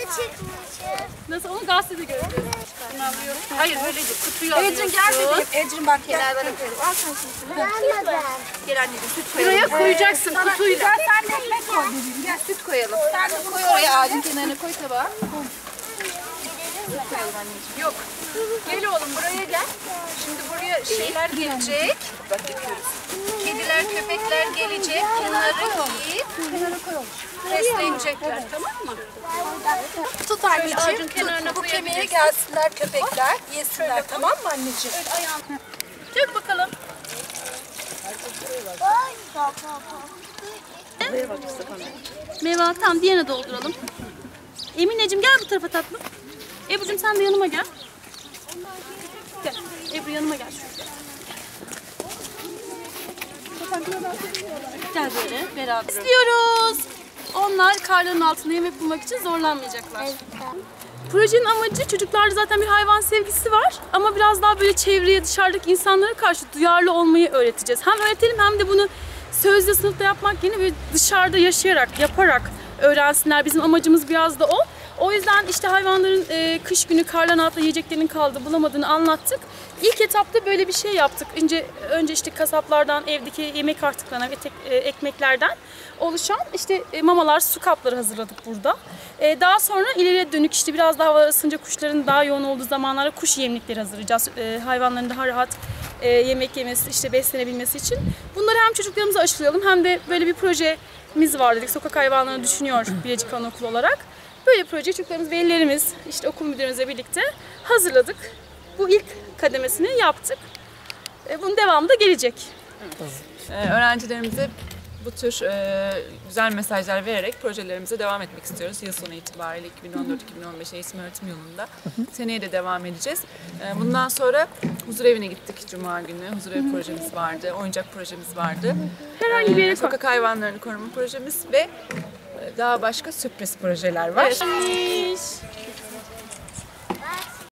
çıkmışız. Nasıl onu gazetede göreceğiz. Hayır öyle değil. Kutuyu Ecrin alıyorsun. gel bebeğim. Ecrin bak kenarlara koyalım. Al sen şimdi. Gelmeden. Gel anneciğim süt koyalım. Buraya koyacaksın kutuyla. Gel sen de ekmek koy bebeğim. Gel süt koyalım. Sen de koy oraya ağacın kenarına koy tabağa. Süt koyalım anneciğim. Yok. Gel oğlum buraya gel. Şimdi buraya şeyler gelecek. Bak yapıyoruz. Kediler, köpekler gelecek. Kenara giyip beslenecekler. Tamam mı? Tut anneciğim. kenarına Tut. Bu kemiğe gelsinler köpekler. Yesinler tamam mı anneciğim? Ayağını. Dök bakalım. Meyve tamam diğerine dolduralım. Emineciğim gel bu tarafa tatlım. Ebru'cum sen de yanıma gel. Gel. Ebru yanıma gel şuraya. Gel böyle beraber. İstiyoruz. Onlar karların altında yemek bulmak için zorlanmayacaklar. Projenin amacı çocuklarda zaten bir hayvan sevgisi var ama biraz daha böyle çevreye dışarıdaki insanlara karşı duyarlı olmayı öğreteceğiz. Hem öğretelim hem de bunu sözde sınıfta yapmak yerine böyle dışarıda yaşayarak, yaparak öğrensinler. Bizim amacımız biraz da o. O yüzden işte hayvanların e, kış günü karların altında yiyeceklerinin kaldı bulamadığını anlattık. İlk etapta böyle bir şey yaptık. Önce önce işte kasaplardan evdeki yemek artıklarından, etek- e, ekmeklerden oluşan işte e, mamalar, su kapları hazırladık burada. E, daha sonra ileriye dönük işte biraz daha havalar ısınca kuşların daha yoğun olduğu zamanlarda kuş yemlikleri hazırlayacağız. E, hayvanların daha rahat e, yemek yemesi, işte beslenebilmesi için. Bunları hem çocuklarımıza aşılayalım hem de böyle bir projemiz var dedik. Sokak hayvanlarını düşünüyor Bilecik Anaokulu olarak. Böyle proje çocuklarımız, velilerimiz, işte okul müdürümüzle birlikte hazırladık. Bu ilk kademesini yaptık. E, bunun devamı da gelecek. Ee, öğrencilerimize bu tür e, güzel mesajlar vererek projelerimize devam etmek istiyoruz. Yıl sonu itibariyle 2014-2015 eğitim öğretim yılında. Seneye de devam edeceğiz. Ee, bundan sonra huzur evine gittik Cuma günü. Huzur evi projemiz vardı, oyuncak projemiz vardı. Herhangi bir yere Ee, koy. Sokak hayvanlarını koruma projemiz ve e, daha başka sürpriz projeler var. Evet.